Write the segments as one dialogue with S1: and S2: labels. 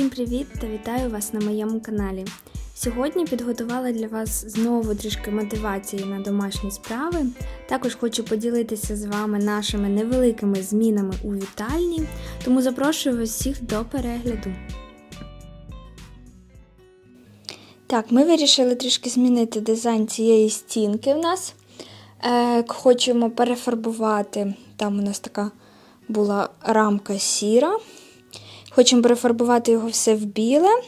S1: Всім привіт та вітаю вас на моєму каналі. Сьогодні підготувала для вас знову трішки мотивації на домашні справи. Також хочу поділитися з вами нашими невеликими змінами у вітальні, тому запрошую вас всіх до перегляду. Так, ми вирішили трішки змінити дизайн цієї стінки в нас. Е, хочемо перефарбувати. Там у нас така була рамка сіра. Хочемо перефарбувати його все в біле.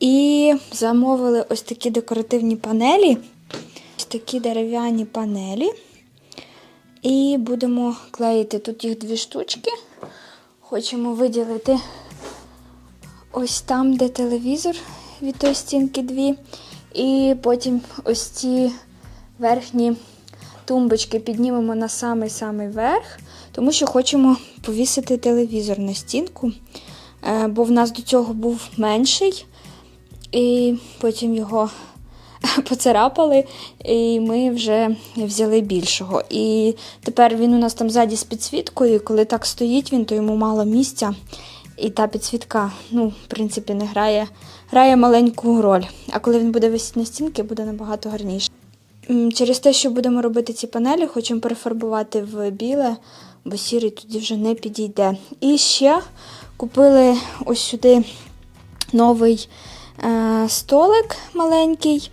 S1: І замовили ось такі декоративні панелі, ось такі дерев'яні панелі. І будемо клеїти тут їх дві штучки. Хочемо виділити ось там, де телевізор від тої стінки дві. І потім ось ці верхні тумбочки піднімемо на самий-самий верх, тому що хочемо повісити телевізор на стінку, бо в нас до цього був менший, і потім його поцарапали, і ми вже взяли більшого. І тепер він у нас там ззаді з підсвіткою, і коли так стоїть він, то йому мало місця. І та підсвітка, ну, в принципі, не грає, грає маленьку роль. А коли він буде висіти на стінки, буде набагато гарніше. Через те, що будемо робити ці панелі, хочемо перефарбувати в біле, бо сірий тоді вже не підійде. І ще купили ось сюди новий е, столик маленький.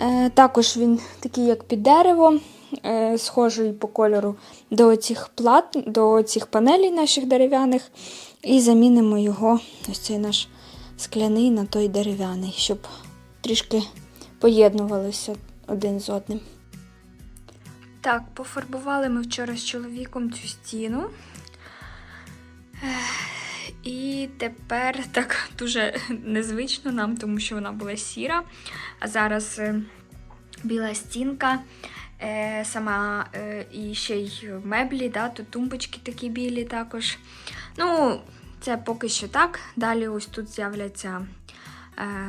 S1: Е, також він такий, як під дерево, е, схожий по кольору до цих плат, до цих панелей наших дерев'яних. І замінимо його, ось цей наш скляний на той дерев'яний, щоб трішки поєднувалися один з одним. Так, пофарбували ми вчора з чоловіком цю стіну. Тепер так дуже незвично нам, тому що вона була сіра. А зараз е, біла стінка, е, сама е, і ще й меблі, да, тут тумбочки такі білі також. Ну, це поки що так. Далі ось тут з'являться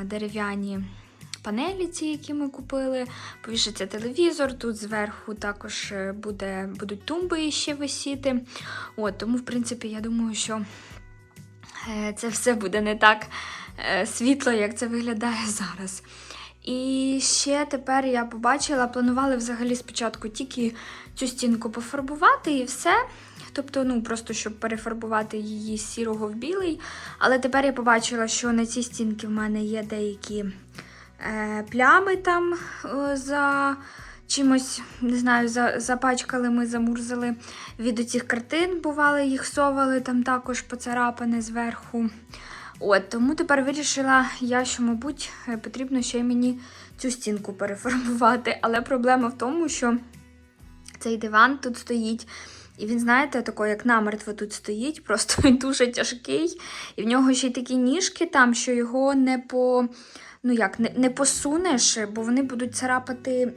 S1: дерев'яні панелі, ці, які ми купили. Повішиться телевізор, тут зверху також буде, будуть тумби ще висіти. От, тому, в принципі, я думаю, що це все буде не так е, світло, як це виглядає зараз. І ще тепер я побачила, планували взагалі спочатку тільки цю стінку пофарбувати і все. Тобто, ну просто щоб перефарбувати її з сірого в білий. Але тепер я побачила, що на цій стінці в мене є деякі е, плями там е, за чимось, не знаю, запачкали ми, замурзали від цих картин, бували, їх совали, там також поцарапане зверху. От, тому тепер вирішила я, що, мабуть, е, потрібно ще й мені цю стінку перефарбувати. Але проблема в тому, що цей диван тут стоїть. І він, знаєте, такий, як намертво тут стоїть, просто він дуже тяжкий. І в нього ще й такі ніжки там, що його не по. Ну як, не, не посунеш, бо вони будуть царапати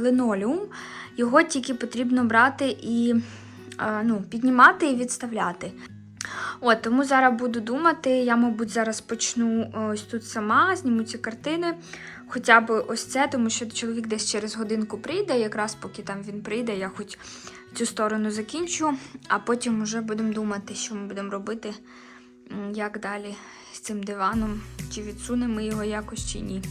S1: линолеум. Його тільки потрібно брати і е, ну, піднімати і відставляти. От, тому зараз буду думати. Я, мабуть, зараз почну ось тут сама, зніму ці картини. Хоча б ось це, тому що чоловік десь через годинку прийде, якраз поки там він прийде, я хоч цю сторону закінчу, а потім вже будемо думати, що ми будемо робити, як далі з цим диваном, чи відсунемо його якось, чи ні.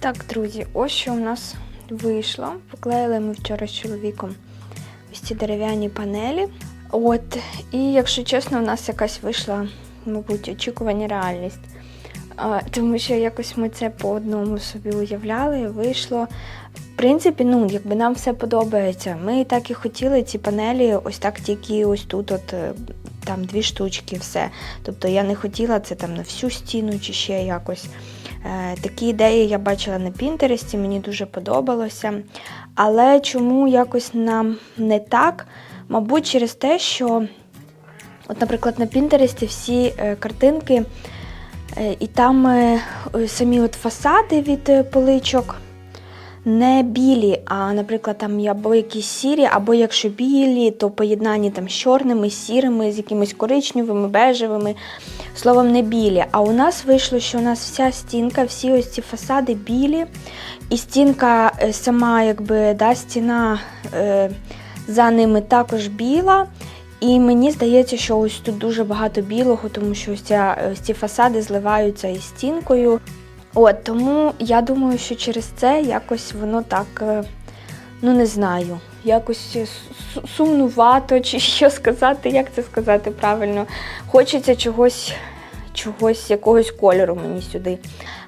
S1: Так, друзі, ось що у нас вийшло. Поклеїли ми вчора з чоловіком ось ці дерев'яні панелі. От, і якщо чесно, у нас якась вийшла, мабуть, очікування реальність. А, тому що якось ми це по одному собі уявляли, вийшло. В принципі, ну, якби нам все подобається. Ми так і хотіли ці панелі, ось так тільки ось тут, от там дві штучки, все. Тобто я не хотіла це там на всю стіну чи ще якось. Е, такі ідеї я бачила на Пінтересті, мені дуже подобалося. Але чому якось нам не так? Мабуть, через те, що, от, наприклад, на Пінтересті всі е, картинки, е, і там самі от фасади від поличок не білі, а, наприклад, там або якісь сірі, або якщо білі, то поєднані там з чорними, сірими, з якимись коричневими, бежевими. Словом, не білі. А у нас вийшло, що у нас вся стінка, всі ось ці фасади білі, і стінка е, сама, якби да, стіна е, за ними також біла. І мені здається, що ось тут дуже багато білого, тому що ось ці фасади зливаються із стінкою. От, тому я думаю, що через це якось воно так, е, ну не знаю, якось сумнувато, чи що сказати, як це сказати правильно. Хочеться чогось, чогось, якогось кольору мені сюди.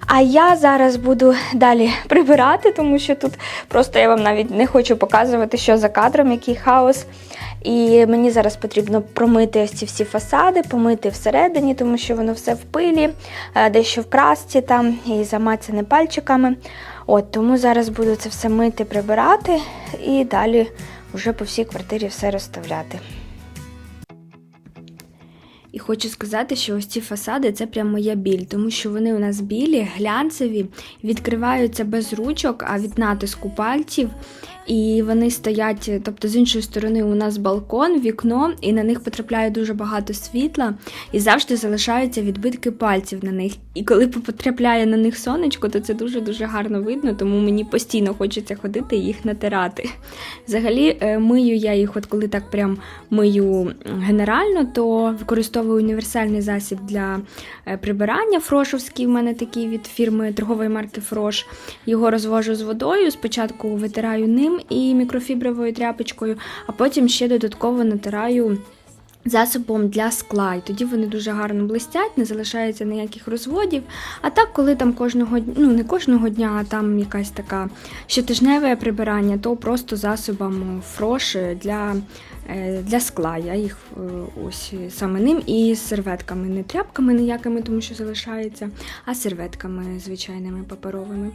S1: А я зараз буду далі прибирати, тому що тут просто я вам навіть не хочу показувати, що за кадром, який хаос. І мені зараз потрібно промити ось ці всі фасади, помити всередині, тому що воно все в пилі, е, дещо в красці там і замацяне пальчиками. От, тому зараз буду це все мити, прибирати і далі вже по всій квартирі все розставляти. І хочу сказати, що ось ці фасади це прям моя біль, тому що вони у нас білі, глянцеві, відкриваються без ручок, а від натиску пальців. І вони стоять, тобто з іншої сторони у нас балкон, вікно, і на них потрапляє дуже багато світла, і завжди залишаються відбитки пальців на них. І коли потрапляє на них сонечко, то це дуже-дуже гарно видно, тому мені постійно хочеться ходити і їх натирати. Взагалі, е, мию я їх, от коли так прям мию генерально, то використовую універсальний засіб для е, прибирання. Фрошовський в мене такий від фірми торгової марки Фрош. Його розвожу з водою. Спочатку витираю ним і мікрофібровою тряпочкою, а потім ще додатково натираю. Засобом для скла, і тоді вони дуже гарно блистять, не залишається ніяких розводів. А так, коли там кожного ну не кожного дня, а там якась така щотижневе прибирання, то просто засобом фрош для, для скла. Я їх е, ось саме ним і з серветками, не тряпками ніякими, тому що залишається, а серветками звичайними паперовими.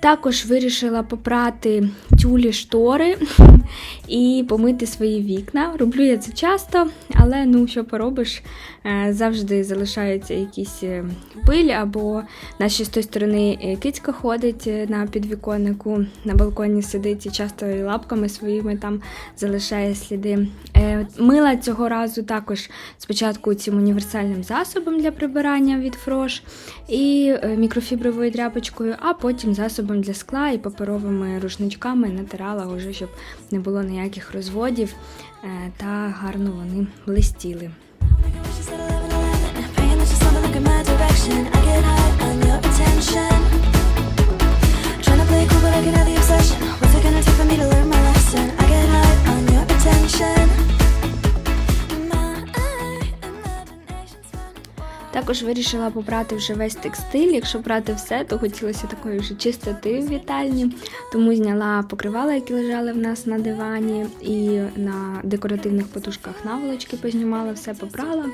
S1: Також вирішила попрати тюлі штори і помити свої вікна. Роблю я це часто, але ну що поробиш, е, завжди залишаються якісь е, пиль, або наші з тої сторони е, кицька ходить е, на підвіконнику, на балконі сидить і часто лапками своїми там залишає сліди. Е, Мила цього разу також спочатку цим універсальним засобом для прибирання від фрош і е, мікрофібровою тряпочкою, а потім засобом для скла і паперовими рушничками натирала вже, щоб не було ніяких розводів е, та гарно вони блистіли.
S2: She said 11, 11, praying that you're someone look in my direction. I get high on your attention.
S1: Також вирішила попрати вже весь текстиль. Якщо брати все, то хотілося такої вже чистоти в вітальні. Тому зняла покривала, які лежали в нас на дивані, і на декоративних подушках наволочки познімала, все попрала.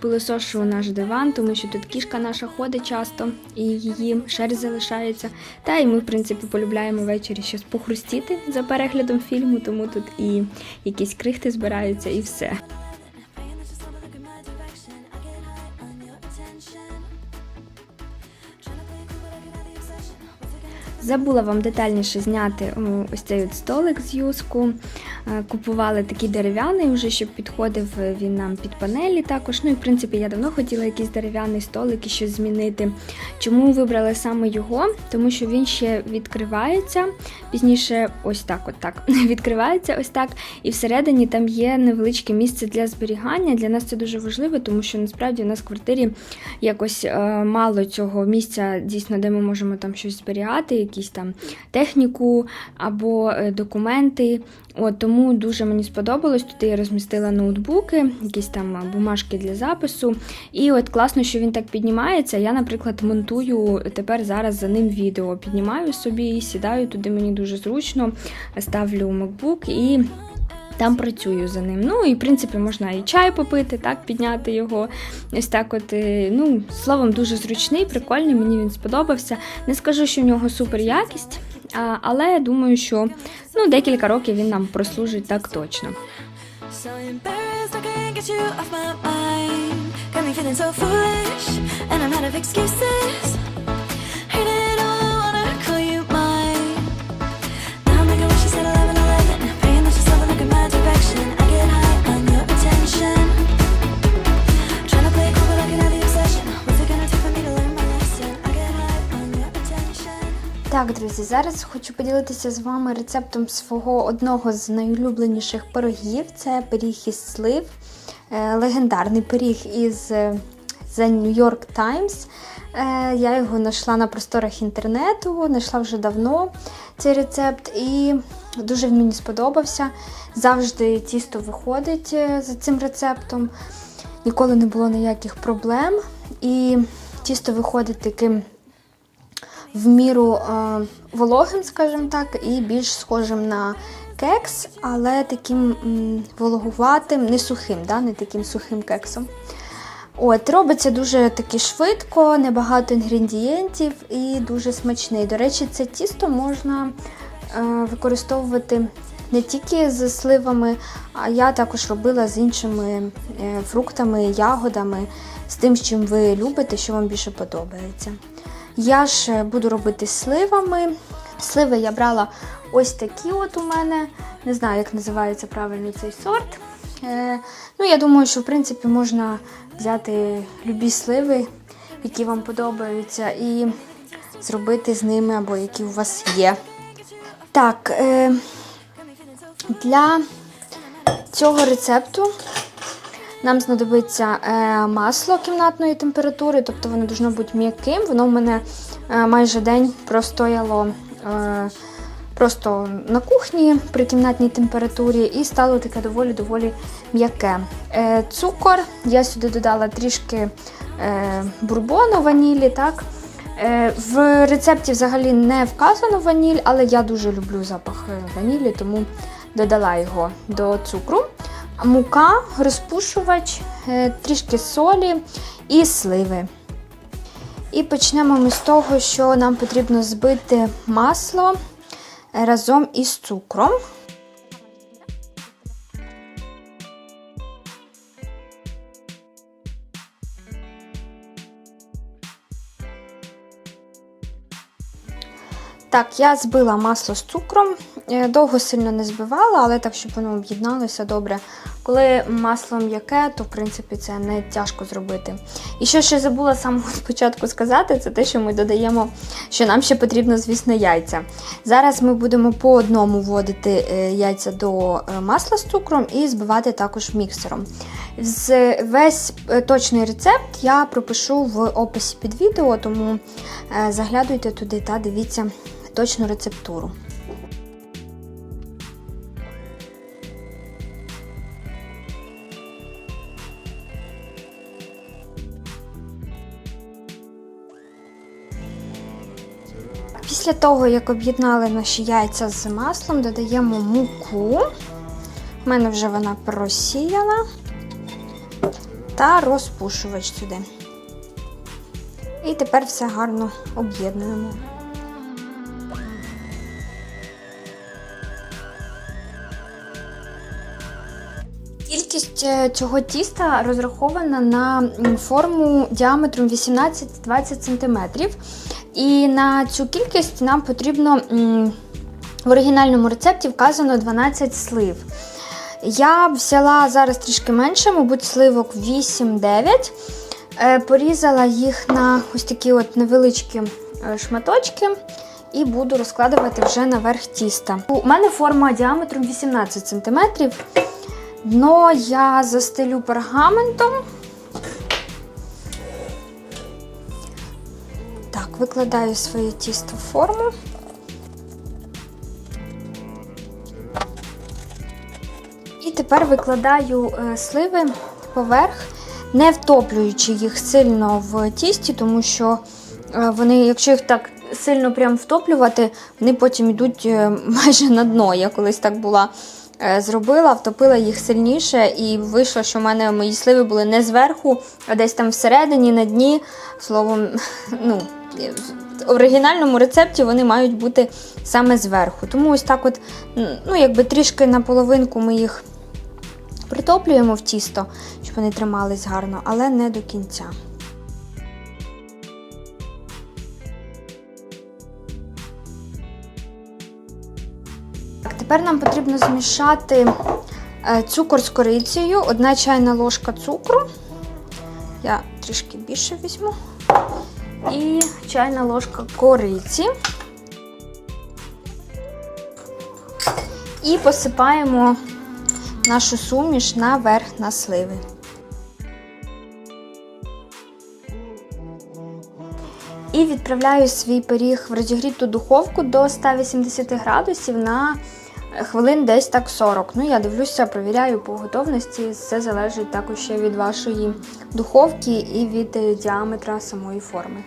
S1: Пилосошу наш диван, тому що тут кішка наша ходить часто і її шерсть залишається. Та і ми, в принципі, полюбляємо ввечері щось похрустіти за переглядом фільму, тому тут і якісь крихти збираються, і все. Забула вам детальніше зняти ось цей от столик з юску. Е, Купували такий дерев'яний, вже щоб підходив е, він нам під панелі також. Ну і в принципі я давно хотіла якийсь дерев'яний столик і щось змінити. Чому вибрала саме його? Тому що він ще відкривається. Пізніше ось так, от так відкривається ось так. І всередині там є невеличке місце для зберігання. Для нас це дуже важливо, тому що насправді в нас в квартирі якось е, мало цього місця, дійсно, де ми можемо там щось зберігати, якісь там техніку або документи. От тому дуже мені сподобалось. Тут я розмістила ноутбуки, якісь там бумажки для запису. І от класно, що він так піднімається. Я, наприклад, монтую тепер зараз за ним відео. Піднімаю собі, сідаю туди, мені дуже зручно, ставлю MacBook і. Там працюю за ним. Ну і в принципі можна і чай попити, так, підняти його. Ось так, от, е, ну, словом, дуже зручний, прикольний, мені він сподобався. Не скажу, що в нього супер якість, але я думаю, що ну, декілька років він нам прослужить так точно.
S2: Got me feeling so.
S1: Зараз хочу поділитися з вами рецептом свого одного з найулюбленіших пирогів. Це пиріг із слив, е, легендарний пиріг із е, The New York Times. Е, Я його знайшла на просторах інтернету, знайшла вже давно цей рецепт, і дуже він мені сподобався. Завжди тісто виходить за цим рецептом. Ніколи не було ніяких проблем. І тісто виходить таким в міру е, вологим, скажімо так, і більш схожим на кекс, але таким м, вологуватим, не сухим, да? не таким сухим кексом. От, робиться дуже таки швидко, небагато інгредієнтів і дуже смачний. До речі, це тісто можна е, використовувати не тільки з сливами, а я також робила з іншими е, фруктами, ягодами, з тим, з чим ви любите, що вам більше подобається. Я ж е, буду робити сливами. Сливи я брала ось такі от у мене. Не знаю, як називається правильно цей сорт. Е, ну, я думаю, що в принципі можна взяти любі сливи, які вам подобаються, і зробити з ними або які у вас є. Так, е, для цього рецепту нам знадобиться е, масло кімнатної температури, тобто воно должно бути м'яким. Воно в мене е, майже день простояло е, просто на кухні при кімнатній температурі і стало таке доволі-доволі м'яке. Цукор, я сюди додала трішки бурбону, ванілі. так. В рецепті взагалі не вказано ваніль, але я дуже люблю запах ванілі, тому додала його до цукру. Мука, розпушувач, е, трішки солі і сливи. І почнемо ми з того, що нам потрібно збити масло разом із цукром. Так, я збила масло з цукром. Е, Довго сильно не збивала, але так, щоб воно об'єдналося добре. Коли масло м'яке, то в принципі це не тяжко зробити. І що ще забула з самого спочатку сказати, це те, що ми додаємо, що нам ще потрібно, звісно, яйця. Зараз ми будемо по одному вводити е, яйця до е, масла з цукром і збивати також міксером. Весь точний рецепт я пропишу в описі під відео, тому заглядуйте туди та дивіться точну рецептуру. Після того, як об'єднали наші яйця з маслом, додаємо муку. У мене вже вона просіяна. Та розпушувач сюди. І тепер все гарно об'єднуємо. Кількість е, цього тіста розрахована на форму діаметром 18-20 см. І на цю кількість нам потрібно в оригінальному рецепті вказано 12 слив. Я взяла зараз трішки менше, мабуть, сливок 8-9. Е, Порізала їх на ось такі от невеличкі е, шматочки і буду розкладувати вже наверх тіста. У мене форма діаметром 18 см. Дно я застелю пергаментом. Викладаю своє тісто в форму. І тепер викладаю е, сливи поверх, не втоплюючи їх сильно в тісті, тому що е, вони, якщо їх так сильно прям втоплювати, вони потім йдуть е, майже на дно. Я колись так була зробила, втопила їх сильніше, і вийшло, що в мене мої сливи були не зверху, а десь там всередині, на дні. Словом, ну, в оригінальному рецепті вони мають бути саме зверху. Тому ось так, от, ну, якби трішки на половинку ми їх притоплюємо в тісто, щоб вони тримались гарно, але не до кінця. Так, тепер нам потрібно змішати е, цукор з корицею, одна чайна ложка цукру. Я трішки більше візьму. І чайна ложка кориці. І посипаємо нашу суміш наверх на сливи. І відправляю свій пиріг в розігріту духовку до 180 градусів на хвилин десь так 40. Ну, я дивлюся, провіряю по готовності. Це залежить також ще від вашої духовки і від е, діаметра самої форми.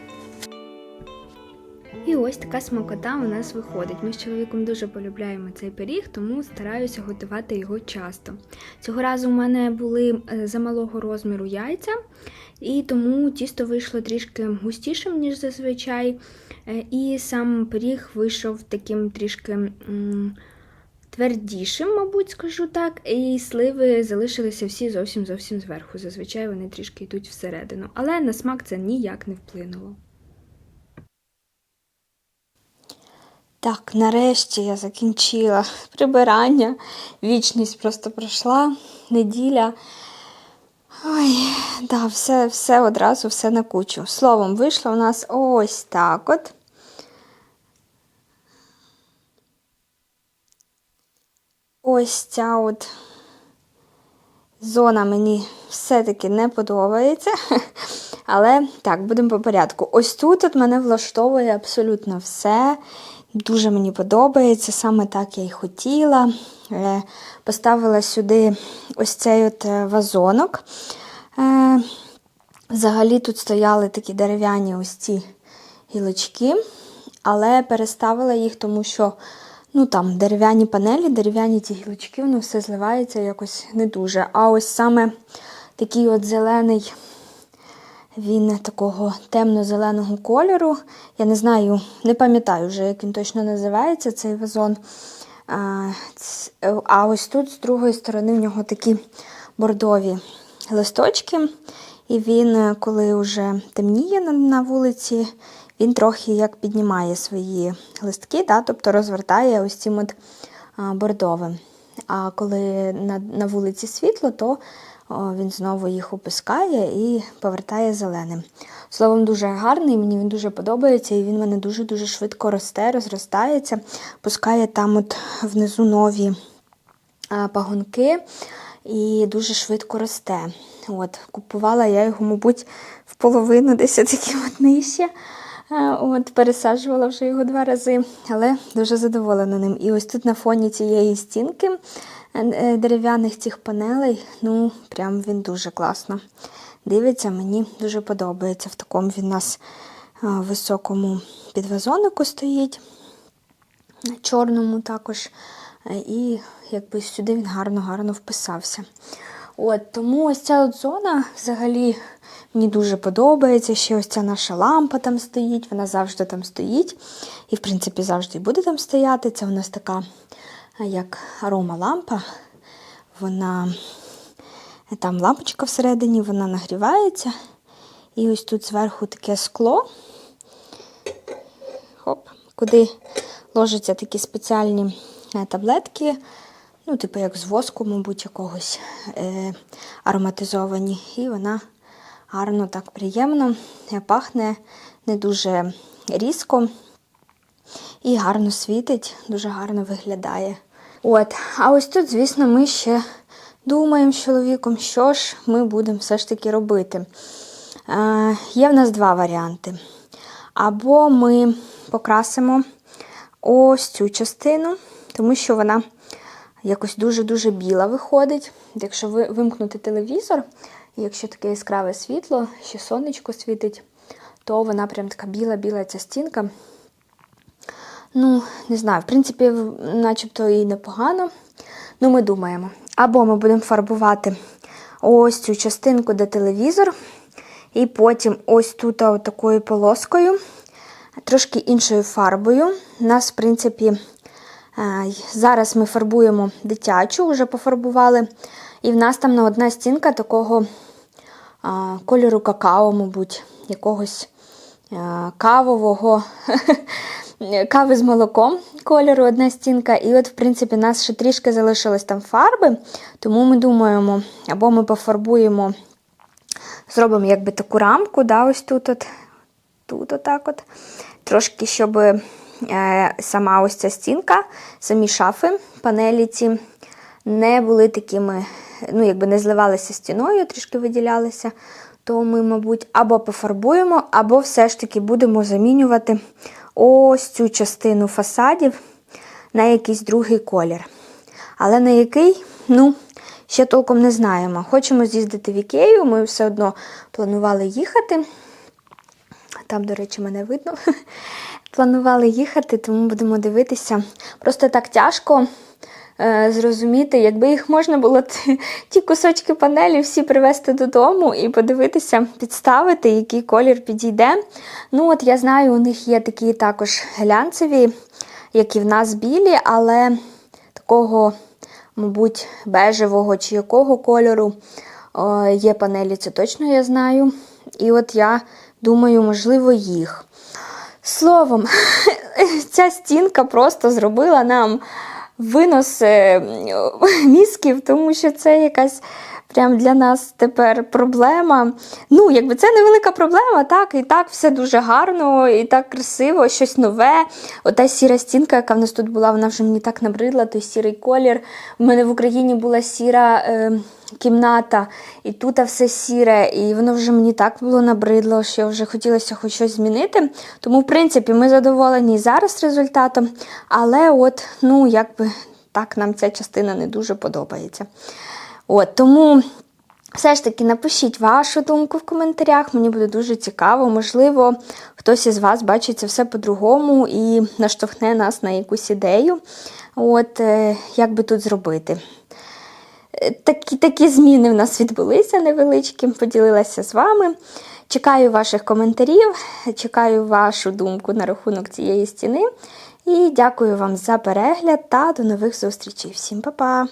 S1: І ось така смакота у нас виходить. Ми з чоловіком дуже полюбляємо цей пиріг, тому стараюся готувати його часто. Цього разу у мене були е, замалого розміру яйця, і тому тісто вийшло трішки густішим, ніж зазвичай. Е, І сам пиріг вийшов таким трішки твердішим, мабуть, скажу так. І сливи залишилися всі зовсім зовсім зверху. Зазвичай вони трішки йдуть всередину. Але на смак це ніяк не вплинуло. Так, нарешті я закінчила прибирання. Вічність просто пройшла, неділя. Ой, да, все, все одразу, все на кучу. Словом, вийшло у нас ось так от. Ось ця от зона мені все-таки не подобається. Але так, будемо по порядку. Ось тут от мене влаштовує абсолютно все. Дуже мені подобається, саме так я й хотіла. Е, Поставила сюди ось цей от е, вазонок. Е, Взагалі тут стояли такі дерев'яні ось ці гілочки, але переставила їх, тому що ну, там дерев'яні панелі, дерев'яні ці гілочки, воно все зливається якось не дуже. А ось саме такий от зелений. Він такого темно-зеленого кольору. Я не знаю, не пам'ятаю вже, як він точно називається, цей вазон. А, ось тут, з другої сторони, в нього такі бордові листочки. І він, коли вже темніє на, вулиці, він трохи як піднімає свої листки, да, тобто розвертає ось цим от бордовим. А коли на, на вулиці світло, то він знову їх опускає і повертає зеленим. Словом, дуже гарний, мені він дуже подобається, і він мене дуже-дуже швидко росте, розростається, пускає там от внизу нові пагонки і дуже швидко росте. От, купувала я його, мабуть, в половину десь такі от нижче. Е, От, пересаджувала вже його два рази, але дуже задоволена ним. І ось тут на фоні цієї стінки е, е, дерев'яних цих панелей, ну, прям він дуже класно дивиться, мені дуже подобається. В такому він нас високому підвазонику стоїть, чорному також. І якби сюди він гарно-гарно вписався. От, тому ось ця от зона взагалі мені дуже подобається. Ще ось ця наша лампа там стоїть, вона завжди там стоїть. І, в принципі, завжди буде там стояти. Це у нас така як арома-лампа. Вона там лампочка всередині, вона нагрівається. І ось тут зверху таке скло. Хоп, куди ложаться такі спеціальні е, таблетки, ну, типу як з воску, мабуть, якогось е, ароматизовані. І вона гарно так приємно е, пахне не дуже різко і гарно світить, дуже гарно виглядає. От, а ось тут, звісно, ми ще думаємо з чоловіком, що ж ми будемо все ж таки робити. Е, є в нас два варіанти. Або ми покрасимо ось цю частину, тому що вона якось дуже-дуже біла виходить. Якщо ви вимкнути телевізор, якщо таке яскраве світло, ще сонечко світить, то вона прям така біла-біла ця стінка. Ну, не знаю, в принципі, начебто і непогано. Ну, ми думаємо. Або ми будемо фарбувати ось цю частинку, де телевізор, і потім ось тут от такою полоскою, трошки іншою фарбою. У нас, в принципі, е, зараз ми фарбуємо дитячу, вже пофарбували. І в нас там на одна стінка такого а, кольору какао, мабуть, якогось а, кавового, кави з молоком кольору одна стінка. І от, в принципі, нас ще трішки залишилось там фарби, тому ми думаємо, або ми пофарбуємо, зробимо якби таку рамку, да, ось тут, от, тут отак от, трошки, щоб е, сама ось ця стінка, самі шафи, панелі ці не були такими, ну, якби не зливалися стіною, трішки виділялися, то ми, мабуть, або пофарбуємо, або все ж таки будемо замінювати ось цю частину фасадів на якийсь другий колір. Але на який, ну, ще толком не знаємо. Хочемо з'їздити в Ікею, ми все одно планували їхати. Там, до речі, мене видно. Планували їхати, тому будемо дивитися. Просто так тяжко зрозуміти, якби їх можна було ті, кусочки панелі всі привезти додому і подивитися, підставити, який колір підійде. Ну, от я знаю, у них є такі також глянцеві, як і в нас білі, але такого, мабуть, бежевого чи якого кольору о, є панелі, це точно я знаю. І от я думаю, можливо, їх. Словом, ця стінка просто зробила нам винос е, мізків, тому що це якась прям для нас тепер проблема. Ну, якби це невелика проблема, так, і так все дуже гарно, і так красиво, щось нове. Ота сіра стінка, яка в нас тут була, вона вже мені так набридла, той сірий колір. У мене в Україні була сіра. Е, Кімната, і тут все сіре, і воно вже мені так було набридло, що вже хотілося хоч щось змінити. Тому, в принципі, ми задоволені і зараз результатом. Але от, ну, якби так нам ця частина не дуже подобається. От, тому все ж таки напишіть вашу думку в коментарях, мені буде дуже цікаво. Можливо, хтось із вас бачить це все по-другому і наштовхне нас на якусь ідею. От, е, як би тут зробити. Е, Такі, такі зміни в нас відбулися невеличкі, поділилася з вами. Чекаю ваших коментарів, чекаю вашу думку на рахунок цієї стіни. І дякую вам за перегляд та до нових зустрічей. Всім па-па!